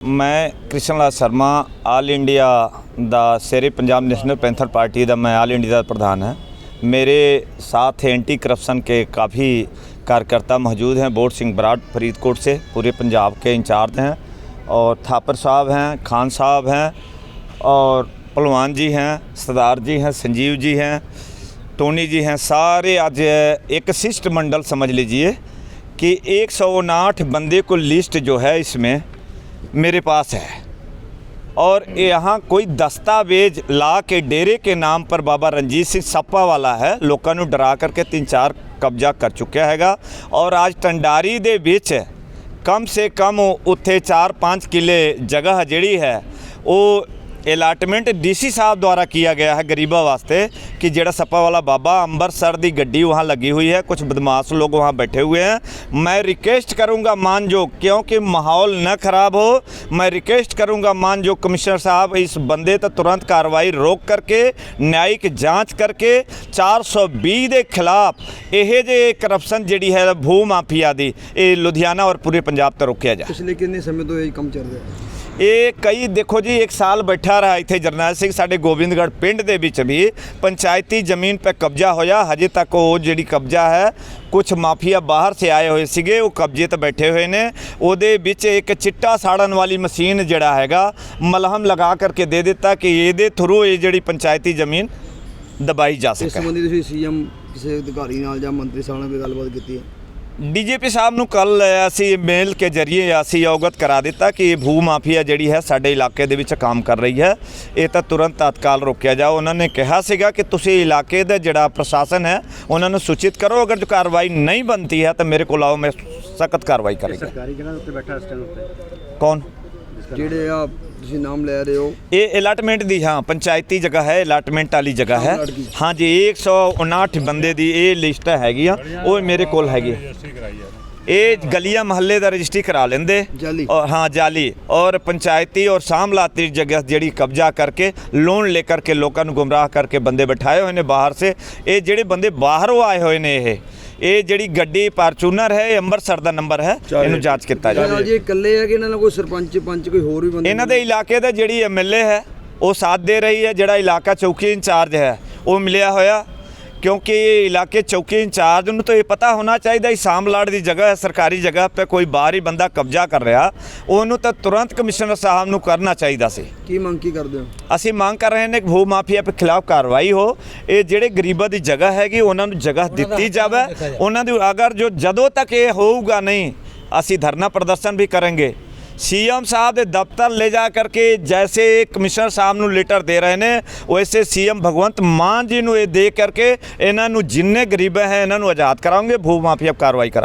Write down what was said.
ਮੈਂ Krishan Lal Sharma all India ਦਾ Shere Punjab national panther party ਦਾ मैं all India ਦਾ प्रधान है मेरे साथ एंटी करप्शन के काफ़ी कार्यकर्ता मौजूद हैं बोर्ड सिंह बराड़ फरीदकोट से पूरे पंजाब के इंचार्ज हैं और थापर साहब हैं खान साहब हैं और पहलवान जी हैं सरदार जी हैं संजीव जी हैं टोनी जी हैं सारे आज एक शिष्ट मंडल समझ लीजिए कि एक सौ उनाठ बंदे को लिस्ट जो है इसमें मेरे पास है और यहाँ कोई दस्तावेज ला के डेरे के नाम पर बाबा रंजीत सिंह सप्पा ਵਾਲਾ ਹੈ ਲੋਕਾਂ ਨੂੰ ਡਰਾ ਕਰਕੇ ਤਿੰਨ ਚਾਰ ਕਬਜ਼ਾ ਕਰ ਚੁੱਕਿਆ ਹੈਗਾ ਔਰ ਅੱਜ ਟੰਡਾਰੀ ਦੇ ਵਿੱਚ ਕਮ ਸੇ ਕਮ ਉੱਥੇ 4-5 ਕਿੱਲੇ ਜਗ੍ਹਾ ਜਿਹੜੀ ਹੈ ਉਹ ਅਲਾਟਮੈਂਟ ਡੀਸੀ ਸਾਹਿਬ ਦੁਆਰਾ किया गया है गरीबों वास्ते कि जेड़ा सपा वाला बाबा अंबरसर दी गड्डी वहाँ लगी हुई है कुछ बदमाश लोग वहाँ बैठे हुए हैं मैं रिक्वेस्ट करूँगा मानजोग क्योंकि माहौल न खराब हो मैं रिक्वेस्ट करूँगा मानजोग कमिश्नर साहब इस बंदे तो तुरंत कार्रवाई रोक करके न्यायिक ਜਾਂਚ ਕਰਕੇ 420 ਦੇ ਖਿਲਾਫ ਇਹ ਜੇ ਕਰਪਸ਼ਨ ਜਿਹੜੀ ਹੈ ਭੂ ਮਾਫੀਆ ਦੀ ਇਹ ਲੁਧਿਆਣਾ ਔਰ ਪੂਰੇ ਪੰਜਾਬ ਤੋਂ ਰੋਕਿਆ ਜਾ ਪਿਛਲੇ ਕਿੰਨੇ ਸਮੇਂ ਤੋਂ ਇਹ ਕੰਮ ਚੱਲ ਰਿਹਾ ਹੈ ਇਹ ਕਈ, ਦੇਖੋ ਜੀ, ਇੱਕ ਸਾਲ ਬੈਠਾ ਰਹਾ ਇੱਥੇ ਜਰਨੈਲ ਸਿੰਘ, ਸਾਡੇ ਗੋਬਿੰਦਗੜ੍ਹ ਪਿੰਡ ਦੇ ਵਿੱਚ ਵੀ। ਪੰਚਾਇਤੀ ਜ਼ਮੀਨ 'ਤੇ ਕਬਜ਼ਾ ਹੋਇਆ, ਹਜੇ ਤੱਕ ਉਹ ਜਿਹੜੀ ਕਬਜ਼ਾ ਹੈ ਕੁਝ ਮਾਫੀਆ ਬਾਹਰ ਸੇ ਆਏ ਹੋਏ ਸੀਗੇ, ਉਹ ਕਬਜ਼ੇ ਤੇ ਬੈਠੇ ਹੋਏ ਨੇ। ਉਹਦੇ ਵਿੱਚ ਇੱਕ ਚਿੱਟਾ ਸਾੜਨ ਵਾਲੀ ਮਸ਼ੀਨ ਜਿਹੜਾ ਹੈਗਾ, ਮਲਹਮ ਲਗਾ ਕਰਕੇ ਦੇ ਦਿੱਤਾ ਕਿ ਇਹਦੇ ਥਰੂ ਇਹ ਜਿਹੜੀ ਪੰਚਾਇਤੀ ਜ਼ਮੀਨ ਦਬਾਈ ਜਾ ਇਸ ਸਕੇ ਸੰਬੰਧੀ ਤੁਸੀਂ ਸੀਐਮ, ਕਿਸੇ ਅਧਿਕਾਰੀ ਨਾਲ ਜਾਂ ਮੰਤਰੀ ਸਾਹਿਬ ਨਾਲ ਵੀ ਗੱਲਬਾਤ ਕੀਤੀ ਹੈ? ਡੀਜੀਪੀ ਸਾਹਿਬ ਨੂੰ ਕੱਲ ਅਸੀਂ ਮੇਲ ਕੇ ਜ਼ਰੀਏ ਅਸੀਂ ਅਵਗਤ ਕਰਾ ਦਿੱਤਾ ਕਿ ਇਹ ਭੂ ਮਾਫੀਆ ਜਿਹੜੀ ਹੈ ਸਾਡੇ ਇਲਾਕੇ ਦੇ ਵਿੱਚ ਕੰਮ ਕਰ ਰਹੀ ਹੈ। ਇਹ ਤਾਂ ਤੁਰੰਤ ਤਤਕਾਲ ਰੋਕਿਆ ਜਾਓ। ਉਹਨਾਂ ਨੇ ਕਿਹਾ ਸੀਗਾ ਕਿ ਤੁਸੀਂ ਇਲਾਕੇ ਦਾ ਜਿਹੜਾ ਪ੍ਰਸ਼ਾਸਨ ਹੈ ਉਹਨਾਂ ਨੂੰ ਸੂਚਿਤ ਕਰੋ। ਅਗਰ ਜੋ ਕਾਰਵਾਈ ਨਹੀਂ ਬਣਦੀ ਹੈ ਤਾਂ ਮੇਰੇ ਕੋਲ ਆਓ ਮੈਂ ਸਖਤ ਕਾਰਵਾਈ ਕਰਾਂਗਾ। ਸਰਕਾਰੀ ਜਗ੍ਹਾ ਉੱਤੇ ਬੈਠਾ ਇਸ ਟਾਈਮ ਉੱਤੇ? ਕੌਣ? ਜਿਹੜੇ ਆ ਤੁਸੀਂ ਨਾਮ ਲੈ ਰਹੇ ਹੋ? ਇਹ ਅਲਾਟਮੈਂਟ ਦੀ ਹਾਂ ਪੰਚਾਇਤੀ ਜਗ੍ਹਾ ਹੈ ਅਲਾਟਮੈਂਟ ਵਾਲੀ ਜਗ੍ਹਾ ਹੈ। ਹਾਂ ਜੀ 159 ਬੰਦੇ ਦੀ ਇਹ ਲਿਸਟ ਹੈਗੀ ਆ ਉਹ ਮੇਰੇ ਕੋਲ ਹੈਗੀ ਇਹ ਗਲੀਆਂ ਮਹੱਲੇ ਦਾ ਰਜਿਸਟਰੀ ਕਰਾ ਲੈਂਦੇ। ਔਰ ਹਾਂ ਜਾਲੀ। ਔਰ ਪੰਚਾਇਤੀ ਔਰ ਸਾਮਲਾਤੀ ਜਗ੍ਹਾ ਜਿਹੜੀ ਕਬਜ਼ਾ ਕਰਕੇ ਲੋਨ ਲੈ ਕਰਕੇ ਲੋਕਾਂ ਨੂੰ ਗੁੰਮਰਾਹ ਕਰਕੇ ਬੰਦੇ ਬਿਠਾਏ ਹੋਏ ਨੇ ਬਾਹਰ ਸੇ। ਇਹ ਜਿਹੜੇ ਬੰਦੇ ਬਾਹਰੋਂ ਆਏ ਹੋਏ ਨੇ ਇਹ ਇਹ ਜਿਹੜੀ ਗੱਡੀ ਫਾਰਚੂਨਰ ਹੈ ਇਹ ਅੰਮ੍ਰਿਤਸਰ ਦਾ ਨੰਬਰ ਹੈ। ਇਹਨੂੰ ਜਾਂਚ ਕੀਤਾ ਜਾਵੇ। ਜੀ ਇਕੱਲੇ ਹੈ ਕਿ ਇਹਨਾਂ ਨਾਲ ਕੋਈ ਸਰਪੰਚ ਪੰਚ ਕੋਈ ਹੋਰ ਵੀ ਬੰਦੇ ਇਹਨਾਂ ਦੇ ਇਲਾਕੇ ਦਾ ਜਿਹੜੀ ਐਮਐਲਏ ਹੈ ਉਹ ਸਾਥ ਦੇ ਰਹੀ ਹੈ ਜਿਹੜਾ ਇਲਾਕਾ ਚੌਕੀ ਇੰਚਾਰਜ ਹੈ ਉਹ ਮਿਲਿਆ ਹੋਇਆ। ਕਿਉਂਕਿ ਇਹ ਇਲਾਕੇ ਚੌਕੀ ਇੰਚਾਰਜ ਨੂੰ ਤਾਂ ਇਹ ਪਤਾ ਹੋਣਾ ਚਾਹੀਦਾ ਸਾਮਲਾੜ ਦੀ ਜਗ੍ਹਾ ਹੈ ਸਰਕਾਰੀ ਜਗ੍ਹਾ 'ਤੇ ਕੋਈ ਬਾਹਰੀ ਬੰਦਾ ਕਬਜ਼ਾ ਕਰ ਰਿਹਾ ਉਹਨੂੰ ਤਾਂ ਤੁਰੰਤ ਕਮਿਸ਼ਨਰ ਸਾਹਿਬ ਨੂੰ ਕਰਨਾ ਚਾਹੀਦਾ ਸੀ। ਕੀ ਮੰਗ ਕੀ ਕਰਦੇ ਹੋ? ਅਸੀਂ ਮੰਗ ਕਰ ਰਹੇ ਨੇ ਕਿ ਭੂ ਮਾਫੀਆ ਦੇ ਖਿਲਾਫ ਕਾਰਵਾਈ ਹੋ। ਇਹ ਜਿਹੜੇ ਗਰੀਬਾਂ ਦੀ ਜਗ੍ਹਾ ਹੈਗੀ ਉਹਨਾਂ ਨੂੰ ਜਗ੍ਹਾ ਦਿੱਤੀ ਜਾਵੇ। ਉਹਨਾਂ ਦੀ ਅਗਰ ਜੋ ਜਦੋਂ ਤੱਕ ਇਹ ਹੋਊਗਾ ਨਹੀਂ ਅਸੀਂ ਧਰਨਾ ਪ੍ਰਦਰਸ਼ਨ ਵੀ ਕਰਾਂਗੇ। ਸੀਐਮ ਸਾਹਿਬ ਦੇ ਦਫ਼ਤਰ ਲੈ ਜਾ ਕਰਕੇ ਜੈਸੇ ਕਮਿਸ਼ਨਰ ਸਾਹਿਬ ਨੂੰ ਲੈਟਰ ਦੇ ਰਹੇ ਨੇ ਵੈਸੇ ਸੀਐਮ ਭਗਵੰਤ ਮਾਨ ਜੀ ਨੂੰ ਇਹ ਦੇ ਕਰਕੇ ਇਹਨਾਂ ਨੂੰ ਜਿੰਨੇ ਗਰੀਬ ਹੈ, ਇਹਨਾਂ ਨੂੰ ਆਜ਼ਾਦ ਕਰਾਉਂਗੇ, ਭੂ ਮਾਫੀਆ ਕਾਰਵਾਈ ਕਰਾ